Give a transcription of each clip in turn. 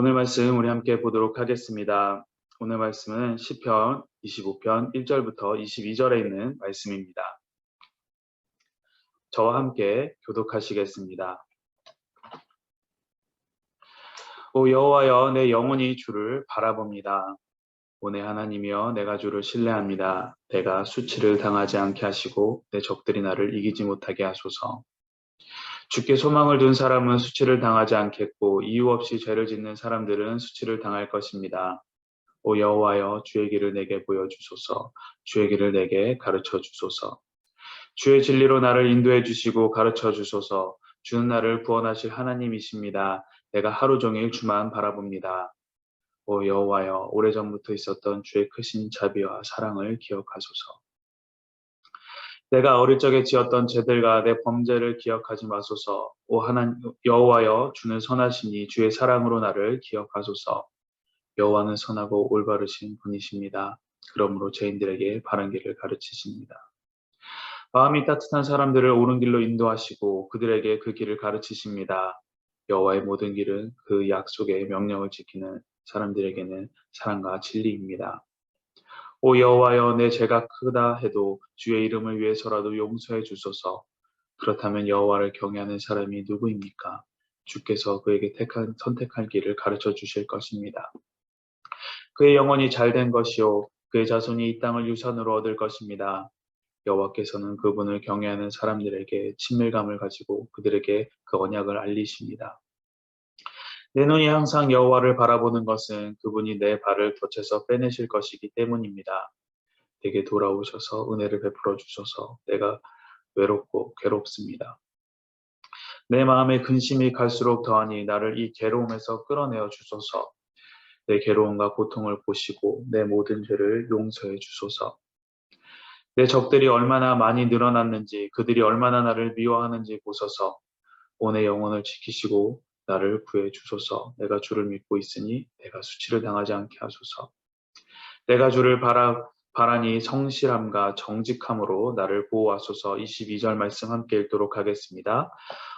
오늘 말씀 우리 함께 보도록 하겠습니다. 오늘 말씀은 시편 25편 1절부터 22절에 있는 말씀입니다. 저와 함께 교독하시겠습니다. 오 여호와여 내 영혼이 주를 바라봅니다. 오내 하나님이여 내가 주를 신뢰합니다. 내가 수치를 당하지 않게 하시고 내 적들이 나를 이기지 못하게 하소서. 주께 소망을 둔 사람은 수치를 당하지 않겠고 이유 없이 죄를 짓는 사람들은 수치를 당할 것입니다. 오 여호와여 주의 길을 내게 보여주소서 주의 길을 내게 가르쳐 주소서 주의 진리로 나를 인도해 주시고 가르쳐 주소서 주는 나를 구원하실 하나님이십니다. 내가 하루 종일 주만 바라봅니다. 오 여호와여 오래전부터 있었던 주의 크신 자비와 사랑을 기억하소서 내가 어릴 적에 지었던 죄들과 내 범죄를 기억하지 마소서. 오 하나님 여호와여 주는 선하시니 주의 사랑으로 나를 기억하소서. 여호와는 선하고 올바르신 분이십니다. 그러므로 죄인들에게 바른 길을 가르치십니다. 마음이 따뜻한 사람들을 옳은 길로 인도하시고 그들에게 그 길을 가르치십니다. 여호와의 모든 길은 그 약속의 명령을 지키는 사람들에게는 사랑과 진리입니다. 오 여호와여 내 죄가 크다 해도 주의 이름을 위해서라도 용서해 주소서. 그렇다면 여호와를 경외하는 사람이 누구입니까? 주께서 그에게 택한 선택할 길을 가르쳐 주실 것입니다. 그의 영혼이 잘된 것이요 그의 자손이 이 땅을 유산으로 얻을 것입니다. 여호와께서는 그분을 경외하는 사람들에게 친밀감을 가지고 그들에게 그 언약을 알리십니다. 내 눈이 항상 여호와를 바라보는 것은 그분이 내 발을 덫에서 빼내실 것이기 때문입니다. 내게 돌아오셔서 은혜를 베풀어 주셔서 내가 외롭고 괴롭습니다. 내 마음의 근심이 갈수록 더하니 나를 이 괴로움에서 끌어내어 주소서. 내 괴로움과 고통을 보시고 내 모든 죄를 용서해 주소서. 내 적들이 얼마나 많이 늘어났는지 그들이 얼마나 나를 미워하는지 보소서. 오늘 영혼을 지키시고 나를 구해 주소서. 내가 주를 믿고 있으니 내가 수치를 당하지 않게 하소서. 내가 주를 바라 바라니 성실함과 정직함으로 나를 보호하소서 22절 말씀 함께 읽도록 하겠습니다.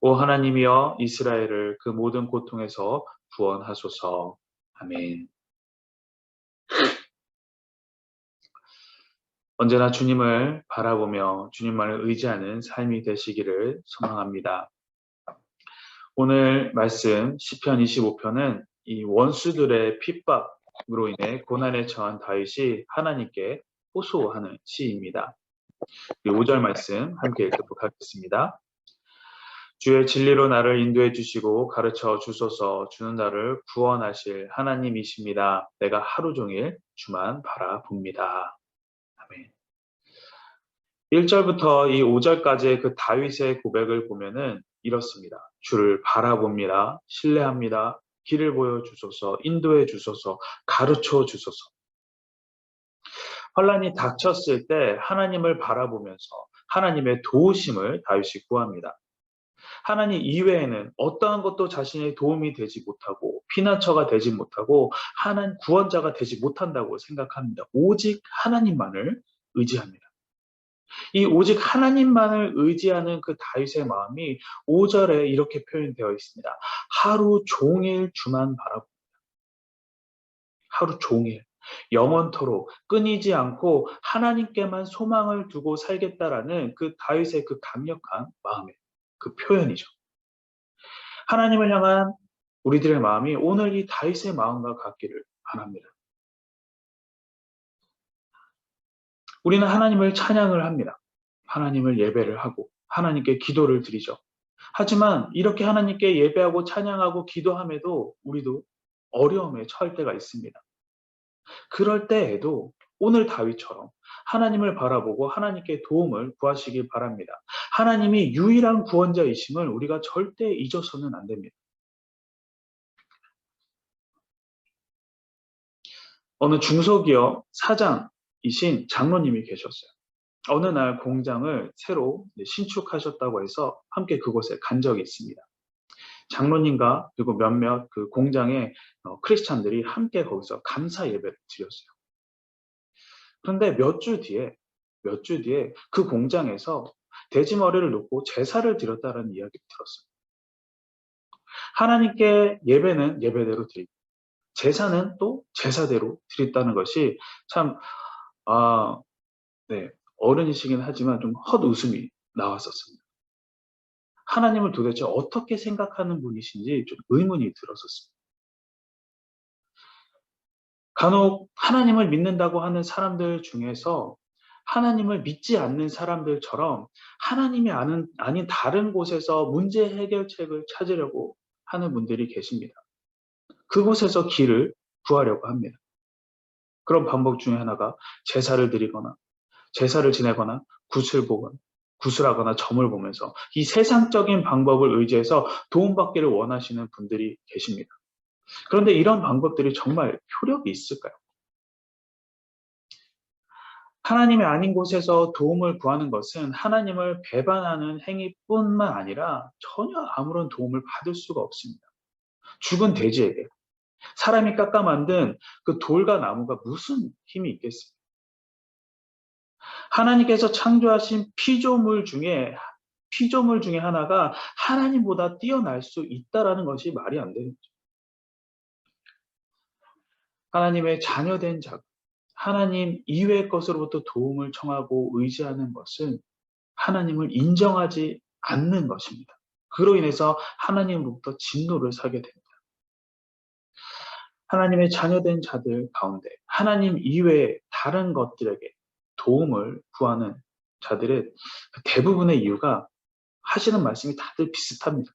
오 하나님이여 이스라엘을 그 모든 고통에서 구원하소서. 아멘. 언제나 주님을 바라보며 주님만을 의지하는 삶이 되시기를 소망합니다. 오늘 말씀 시편 25편은 이 원수들의 핍박으로 인해 고난에 처한 다윗이 하나님께 호소하는 시입니다. 5절 말씀 함께 읽도록 하겠습니다. 주의 진리로 나를 인도해 주시고 가르쳐 주소서 주는 나를 구원하실 하나님이십니다. 내가 하루 종일 주만 바라봅니다. 아멘. 1절부터 이 5절까지의 그 다윗의 고백을 보면은 이렇습니다. 주를 바라봅니다. 신뢰합니다. 길을 보여주소서, 인도해 주소서, 가르쳐 주소서. 환란이 닥쳤을 때 하나님을 바라보면서 하나님의 도우심을 다윗이 구합니다. 하나님 이외에는 어떠한 것도 자신의 도움이 되지 못하고 피난처가 되지 못하고 하나님 구원자가 되지 못한다고 생각합니다. 오직 하나님만을 의지합니다. 이 오직 하나님만을 의지하는 그 다윗의 마음이 5절에 이렇게 표현되어 있습니다. 하루 종일 주만 바라봅니다. 하루 종일 영원토록 끊이지 않고 하나님께만 소망을 두고 살겠다라는 그 다윗의 그 강력한 마음의 그 표현이죠. 하나님을 향한 우리들의 마음이 오늘 이 다윗의 마음과 같기를 바랍니다. 우리는 하나님을 찬양을 합니다. 하나님을 예배를 하고 하나님께 기도를 드리죠. 하지만 이렇게 하나님께 예배하고 찬양하고 기도함에도 우리도 어려움에 처할 때가 있습니다. 그럴 때에도 오늘 다윗처럼 하나님을 바라보고 하나님께 도움을 구하시기 바랍니다. 하나님이 유일한 구원자이심을 우리가 절대 잊어서는 안 됩니다. 어느 중소기업 사장 이신 장로님이 계셨어요. 어느 날 공장을 새로 신축하셨다고 해서 함께 그곳에 간 적이 있습니다. 장로님과 그리고 몇몇 그 공장의 어, 크리스찬들이 함께 거기서 감사 예배를 드렸어요. 그런데 몇 주 뒤에 몇 주 뒤에 그 공장에서 돼지 머리를 놓고 제사를 드렸다는 이야기를 들었어요. 하나님께 예배는 예배대로 드리고 제사는 또 제사대로 드렸다는 것이 참, 아, 네, 어른이시긴 하지만 좀 헛웃음이 나왔었습니다. 하나님을 도대체 어떻게 생각하는 분이신지 좀 의문이 들었었습니다. 간혹 하나님을 믿는다고 하는 사람들 중에서 하나님을 믿지 않는 사람들처럼 하나님이 아는, 아닌 다른 곳에서 문제 해결책을 찾으려고 하는 분들이 계십니다. 그곳에서 길을 구하려고 합니다. 그런 방법 중에 하나가 제사를 드리거나 제사를 지내거나 굿을 보거나 구슬하거나 점을 보면서 이 세상적인 방법을 의지해서 도움받기를 원하시는 분들이 계십니다. 그런데 이런 방법들이 정말 효력이 있을까요? 하나님이 아닌 곳에서 도움을 구하는 것은 하나님을 배반하는 행위뿐만 아니라 전혀 아무런 도움을 받을 수가 없습니다. 죽은 돼지에게 사람이 깎아 만든 그 돌과 나무가 무슨 힘이 있겠습니까? 하나님께서 창조하신 피조물 중에 피조물 중에 하나가 하나님보다 뛰어날 수 있다라는 것이 말이 안 되는 거죠. 하나님의 자녀된 자, 하나님 이외의 것으로부터 도움을 청하고 의지하는 것은 하나님을 인정하지 않는 것입니다. 그로 인해서 하나님으로부터 진노를 사게 됩니다. 하나님의 자녀된 자들 가운데 하나님 이외의 다른 것들에게 도움을 구하는 자들의 대부분의 이유가 하시는 말씀이 다들 비슷합니다.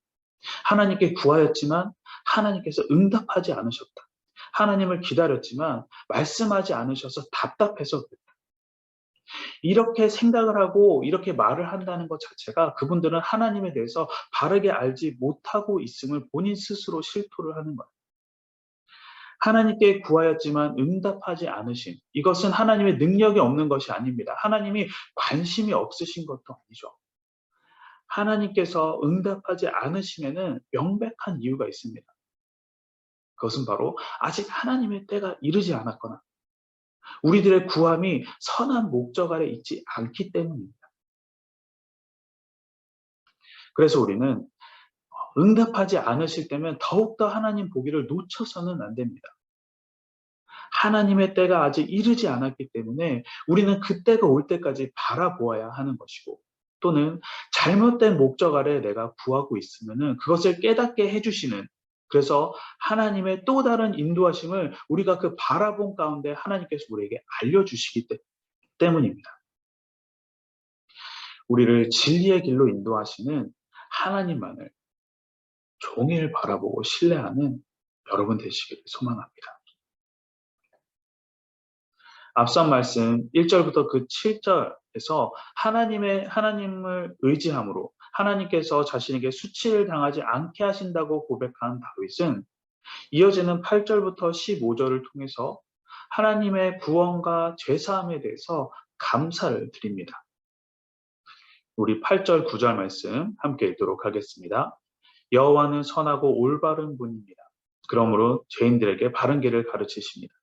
하나님께 구하였지만 하나님께서 응답하지 않으셨다. 하나님을 기다렸지만 말씀하지 않으셔서 답답해서 그랬다. 이렇게 생각을 하고 이렇게 말을 한다는 것 자체가 그분들은 하나님에 대해서 바르게 알지 못하고 있음을 본인 스스로 실토를 하는 거예요. 하나님께 구하였지만 응답하지 않으신 이것은 하나님의 능력이 없는 것이 아닙니다. 하나님이 관심이 없으신 것도 아니죠. 하나님께서 응답하지 않으시면은 명백한 이유가 있습니다. 그것은 바로 아직 하나님의 때가 이르지 않았거나 우리들의 구함이 선한 목적 아래 있지 않기 때문입니다. 그래서 우리는 응답하지 않으실 때면 더욱더 하나님 보기를 놓쳐서는 안 됩니다. 하나님의 때가 아직 이르지 않았기 때문에 우리는 그 때가 올 때까지 바라보아야 하는 것이고 또는 잘못된 목적 아래 내가 구하고 있으면은 그것을 깨닫게 해주시는 그래서 하나님의 또 다른 인도하심을 우리가 그 바라본 가운데 하나님께서 우리에게 알려주시기 때문입니다. 우리를 진리의 길로 인도하시는 하나님만을 종일 바라보고 신뢰하는 여러분 되시기를 소망합니다. 앞선 말씀 1절부터 그 7절에서 하나님의 하나님을 의지함으로 하나님께서 자신에게 수치를 당하지 않게 하신다고 고백한 다윗은 이어지는 8절부터 15절을 통해서 하나님의 구원과 죄사함에 대해서 감사를 드립니다. 우리 8절 9절 말씀 함께 읽도록 하겠습니다. 여호와는 선하고 올바른 분입니다. 그러므로 죄인들에게 바른 길을 가르치십니다.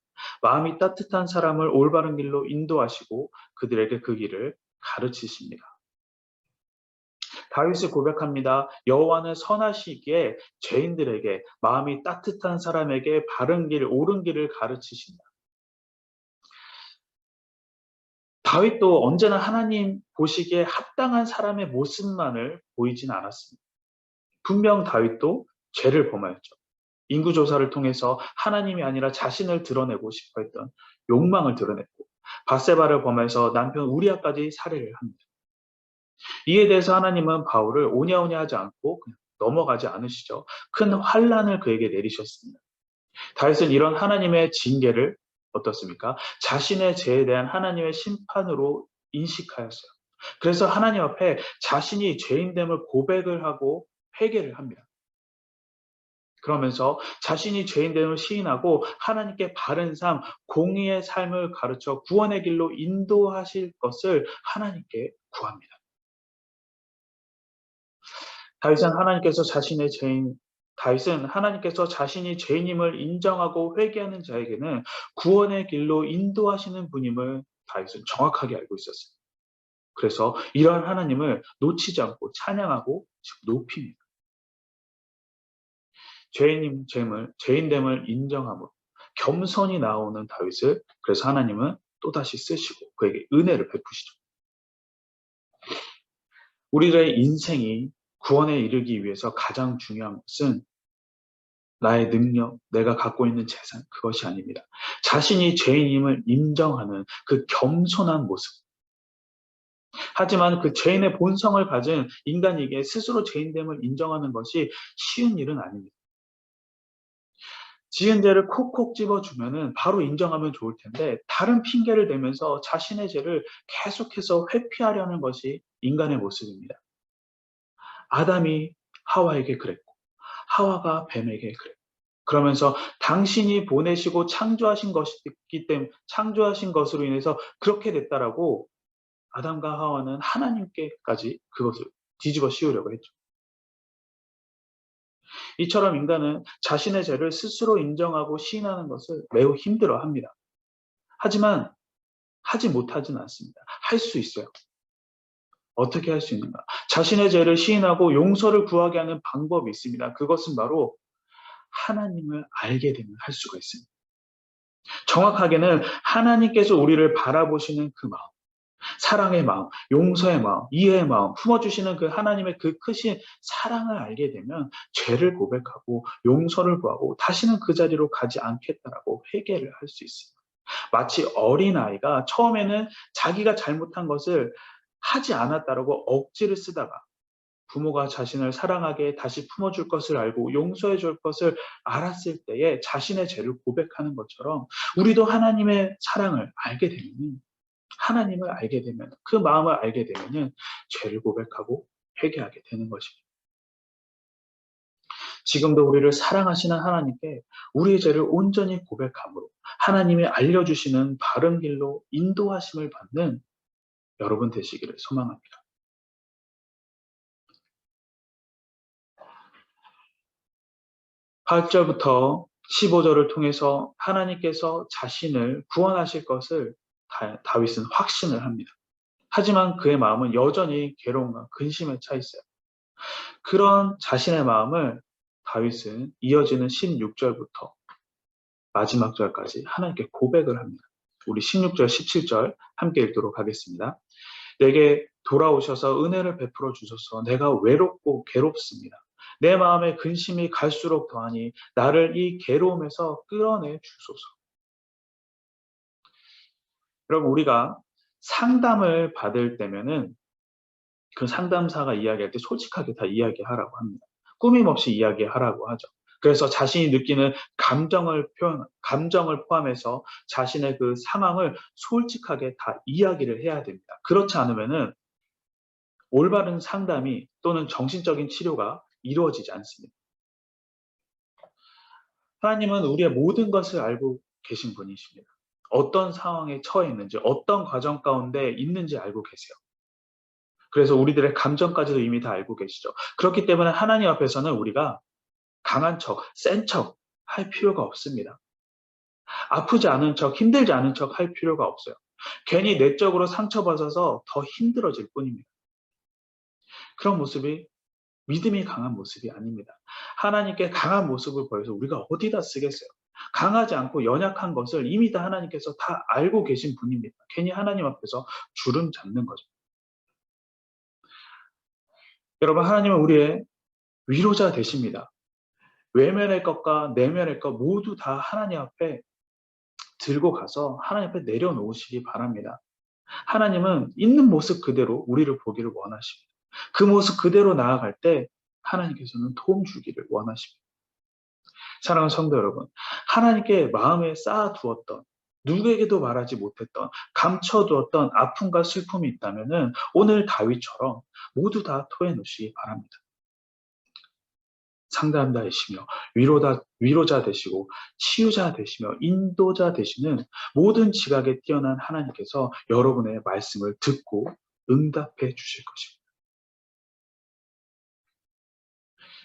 마음이 따뜻한 사람을 올바른 길로 인도하시고 그들에게 그 길을 가르치십니다. 다윗이 고백합니다. 여호와는 선하시기에 죄인들에게 마음이 따뜻한 사람에게 바른 길, 옳은 길을 가르치신다. 다윗도 언제나 하나님 보시기에 합당한 사람의 모습만을 보이진 않았습니다. 분명 다윗도 죄를 범하였죠. 인구 조사를 통해서 하나님이 아니라 자신을 드러내고 싶어 했던 욕망을 드러냈고 바세바를 범해서 남편 우리아까지 살해를 합니다. 이에 대해서 하나님은 바울을 오냐오냐 하지 않고 그냥 넘어가지 않으시죠. 큰 환란을 그에게 내리셨습니다. 다윗은 이런 하나님의 징계를 어떻습니까? 자신의 죄에 대한 하나님의 심판으로 인식하였어요. 그래서 하나님 앞에 자신이 죄인됨을 고백을 하고 회개를 합니다. 그러면서 자신이 죄인됨을 시인하고 하나님께 바른 삶, 공의의 삶을 가르쳐 구원의 길로 인도하실 것을 하나님께 구합니다. 다윗은 하나님께서 자신의 죄인 다윗은 하나님께서 자신이 죄인임을 인정하고 회개하는 자에게는 구원의 길로 인도하시는 분임을 다윗은 정확하게 알고 있었습니다. 그래서 이러한 하나님을 놓치지 않고 찬양하고 높입니다. 죄인임 죄을 죄인됨을 인정함으로 겸손이 나오는 다윗을 그래서 하나님은 또다시 쓰시고 그에게 은혜를 베푸시죠. 우리의 인생이 구원에 이르기 위해서 가장 중요한 것은 나의 능력, 내가 갖고 있는 재산, 그것이 아닙니다. 자신이 죄인임을 인정하는 그 겸손한 모습. 하지만 그 죄인의 본성을 가진 인간에게 스스로 죄인됨을 인정하는 것이 쉬운 일은 아닙니다. 지은 죄를 콕콕 집어주면은 바로 인정하면 좋을 텐데 다른 핑계를 대면서 자신의 죄를 계속해서 회피하려는 것이 인간의 모습입니다. 아담이 하와에게 그랬고 하와가 뱀에게 그랬고 그러면서 당신이 보내시고 창조하신 것이기 때문에 창조하신 것으로 인해서 그렇게 됐다라고 아담과 하와는 하나님께까지 그것을 뒤집어 씌우려고 했죠. 이처럼 인간은 자신의 죄를 스스로 인정하고 시인하는 것을 매우 힘들어 합니다. 하지만 하지 못하지는 않습니다. 할 수 있어요. 어떻게 할 수 있는가? 자신의 죄를 시인하고 용서를 구하게 하는 방법이 있습니다. 그것은 바로 하나님을 알게 되면 할 수가 있습니다. 정확하게는 하나님께서 우리를 바라보시는 그 마음, 사랑의 마음, 용서의 마음, 이해의 마음, 품어주시는 그 하나님의 그 크신 사랑을 알게 되면 죄를 고백하고 용서를 구하고 다시는 그 자리로 가지 않겠다라고 회개를 할 수 있습니다. 마치 어린아이가 처음에는 자기가 잘못한 것을 하지 않았다라고 억지를 쓰다가 부모가 자신을 사랑하게 다시 품어줄 것을 알고 용서해 줄 것을 알았을 때에 자신의 죄를 고백하는 것처럼 우리도 하나님의 사랑을 알게 되면 하나님을 알게 되면 그 마음을 알게 되면 죄를 고백하고 회개하게 되는 것입니다. 지금도 우리를 사랑하시는 하나님께 우리의 죄를 온전히 고백함으로 하나님이 알려주시는 바른 길로 인도하심을 받는 여러분 되시기를 소망합니다. 8절부터 15절을 통해서 하나님께서 자신을 구원하실 것을 다 윗은 확신을 합니다. 하지만 그의 마음은 여전히 괴로움과 근심에 차 있어요. 그런 자신의 마음을 다윗은 이어지는 16절부터 마지막 절까지 하나님께 고백을 합니다. 우리 16절, 17절 함께 읽도록 하겠습니다. 내게 돌아오셔서 은혜를 베풀어 주셔서 내가 외롭고 괴롭습니다. 내 마음의 근심이 갈수록 더하니 나를 이 괴로움에서 끌어내 주소서. 여러분 우리가 상담을 받을 때면은 그 상담사가 이야기할 때 솔직하게 다 이야기하라고 합니다. 꾸밈 없이 이야기하라고 하죠. 그래서 자신이 느끼는 감정을 표현, 감정을 포함해서 자신의 그 상황을 솔직하게 다 이야기를 해야 됩니다. 그렇지 않으면은 올바른 상담이 또는 정신적인 치료가 이루어지지 않습니다. 하나님은 우리의 모든 것을 알고 계신 분이십니다. 어떤 상황에 처해 있는지, 어떤 과정 가운데 있는지 알고 계세요. 그래서 우리들의 감정까지도 이미 다 알고 계시죠. 그렇기 때문에 하나님 앞에서는 우리가 강한 척, 센 척 할 필요가 없습니다. 아프지 않은 척, 힘들지 않은 척 할 필요가 없어요. 괜히 내적으로 상처받아서 더 힘들어질 뿐입니다. 그런 모습이 믿음이 강한 모습이 아닙니다. 하나님께 강한 모습을 보여서 우리가 어디다 쓰겠어요? 강하지 않고 연약한 것을 이미 다 하나님께서 다 알고 계신 분입니다. 괜히 하나님 앞에서 주름 잡는 거죠. 여러분, 하나님은 우리의 위로자 되십니다. 외면의 것과 내면의 것 모두 다 하나님 앞에 들고 가서 하나님 앞에 내려놓으시기 바랍니다. 하나님은 있는 모습 그대로 우리를 보기를 원하십니다. 그 모습 그대로 나아갈 때 하나님께서는 도움 주기를 원하십니다. 사랑하는 성도 여러분, 하나님께 마음에 쌓아두었던 누구에게도 말하지 못했던 감춰두었던 아픔과 슬픔이 있다면 오늘 다윗처럼 모두 다 토해놓으시기 바랍니다. 상담자이시며 위로다, 위로자 되시고 치유자 되시며 인도자 되시는 모든 지각에 뛰어난 하나님께서 여러분의 말씀을 듣고 응답해 주실 것입니다.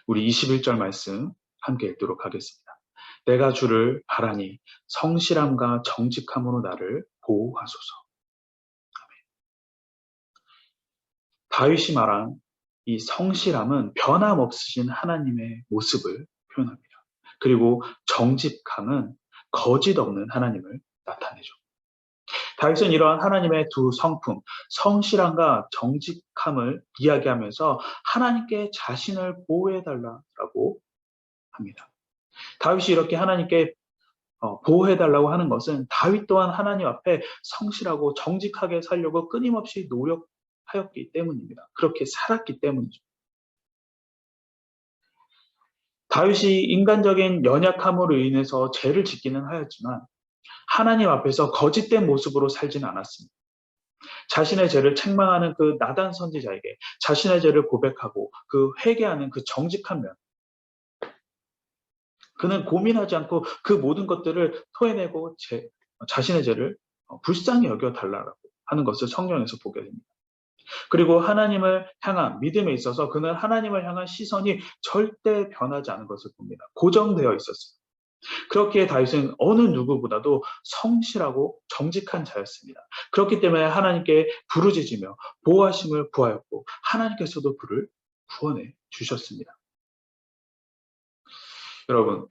우리 21절 말씀 함께 읽도록 하겠습니다. 내가 주를 바라니 성실함과 정직함으로 나를 보호하소서. 다윗이 말한 이 성실함은 변함없으신 하나님의 모습을 표현합니다. 그리고 정직함은 거짓 없는 하나님을 나타내죠. 다윗은 이러한 하나님의 두 성품, 성실함과 정직함을 이야기하면서 하나님께 자신을 보호해달라고 합니다. 다윗이 이렇게 하나님께 어, 보호해달라고 하는 것은 다윗 또한 하나님 앞에 성실하고 정직하게 살려고 끊임없이 노력하였기 때문입니다. 그렇게 살았기 때문이죠. 다윗이 인간적인 연약함으로 인해서 죄를 짓기는 하였지만 하나님 앞에서 거짓된 모습으로 살지는 않았습니다. 자신의 죄를 책망하는 그 나단 선지자에게 자신의 죄를 고백하고 그 회개하는 그 정직한 면 그는 고민하지 않고 그 모든 것들을 토해내고 제, 자신의 죄를 불쌍히 여겨 달라고 하는 것을 성경에서 보게 됩니다. 그리고 하나님을 향한 믿음에 있어서 그는 하나님을 향한 시선이 절대 변하지 않은 것을 봅니다. 고정되어 있었어요. 그렇기에 다윗은 어느 누구보다도 성실하고 정직한 자였습니다. 그렇기 때문에 하나님께 부르짖으며 보호하심을 구하였고 하나님께서도 그를 구원해 주셨습니다. 여러분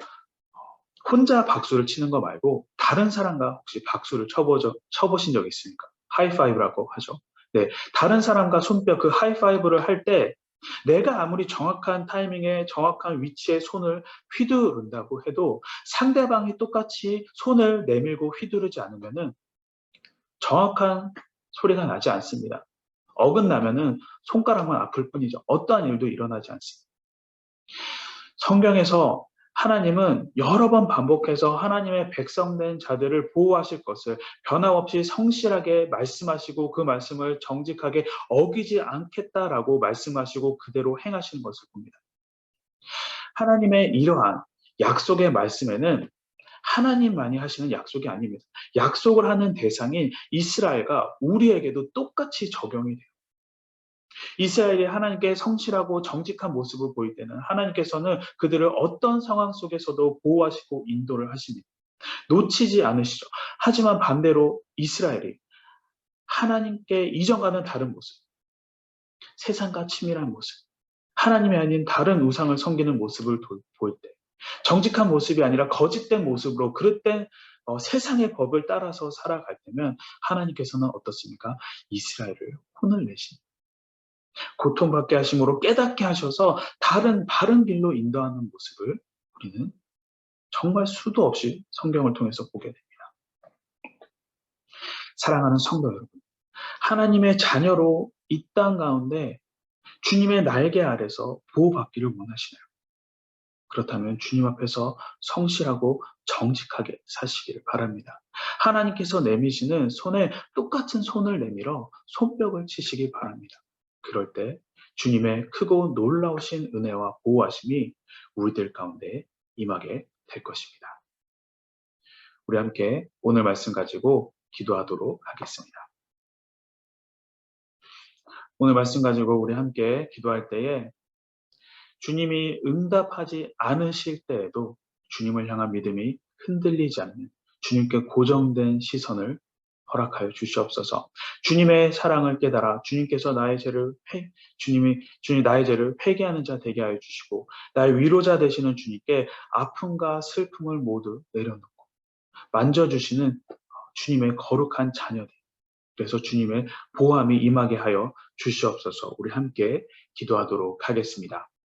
혼자 박수를 치는 거 말고 다른 사람과 혹시 박수를 쳐보죠, 쳐보신 적 있습니까? 하이파이브라고 하죠. 네, 다른 사람과 손뼉 그 하이파이브를 할 때 내가 아무리 정확한 타이밍에 정확한 위치에 손을 휘두른다고 해도 상대방이 똑같이 손을 내밀고 휘두르지 않으면은 정확한 소리가 나지 않습니다. 어긋나면은 손가락만 아플 뿐이죠. 어떠한 일도 일어나지 않습니다. 성경에서 하나님은 여러 번 반복해서 하나님의 백성된 자들을 보호하실 것을 변함없이 성실하게 말씀하시고 그 말씀을 정직하게 어기지 않겠다라고 말씀하시고 그대로 행하시는 것을 봅니다. 하나님의 이러한 약속의 말씀에는 하나님만이 하시는 약속이 아닙니다. 약속을 하는 대상인 이스라엘과 우리에게도 똑같이 적용이 돼요. 이스라엘이 하나님께 성실하고 정직한 모습을 보일 때는 하나님께서는 그들을 어떤 상황 속에서도 보호하시고 인도를 하십니다. 놓치지 않으시죠. 하지만 반대로 이스라엘이 하나님께 이전과는 다른 모습, 세상과 치밀한 모습, 하나님이 아닌 다른 우상을 섬기는 모습을 보일 때, 정직한 모습이 아니라 거짓된 모습으로 그릇된 어, 세상의 법을 따라서 살아갈 때면 하나님께서는 어떻습니까? 이스라엘을 혼을 내십니다. 고통받게 하심으로 깨닫게 하셔서 다른 바른 길로 인도하는 모습을 우리는 정말 수도 없이 성경을 통해서 보게 됩니다. 사랑하는 성도 여러분, 하나님의 자녀로 이 땅 가운데 주님의 날개 아래서 보호받기를 원하시나요? 그렇다면 주님 앞에서 성실하고 정직하게 사시기를 바랍니다. 하나님께서 내미시는 손에 똑같은 손을 내밀어 손뼉을 치시기 바랍니다. 그럴 때 주님의 크고 놀라우신 은혜와 보호하심이 우리들 가운데 임하게 될 것입니다. 우리 함께 오늘 말씀 가지고 기도하도록 하겠습니다. 오늘 말씀 가지고 우리 함께 기도할 때에 주님이 응답하지 않으실 때에도 주님을 향한 믿음이 흔들리지 않는 주님께 고정된 시선을 허락하여 주시옵소서. 주님의 사랑을 깨달아 주님께서 나의 죄를 회, 주님이 주님 나의 죄를 회개하는 자 되게 하여 주시고 나의 위로자 되시는 주님께 아픔과 슬픔을 모두 내려놓고 만져 주시는 주님의 거룩한 자녀들. 그래서 주님의 보함이 임하게 하여 주시옵소서. 우리 함께 기도하도록 하겠습니다.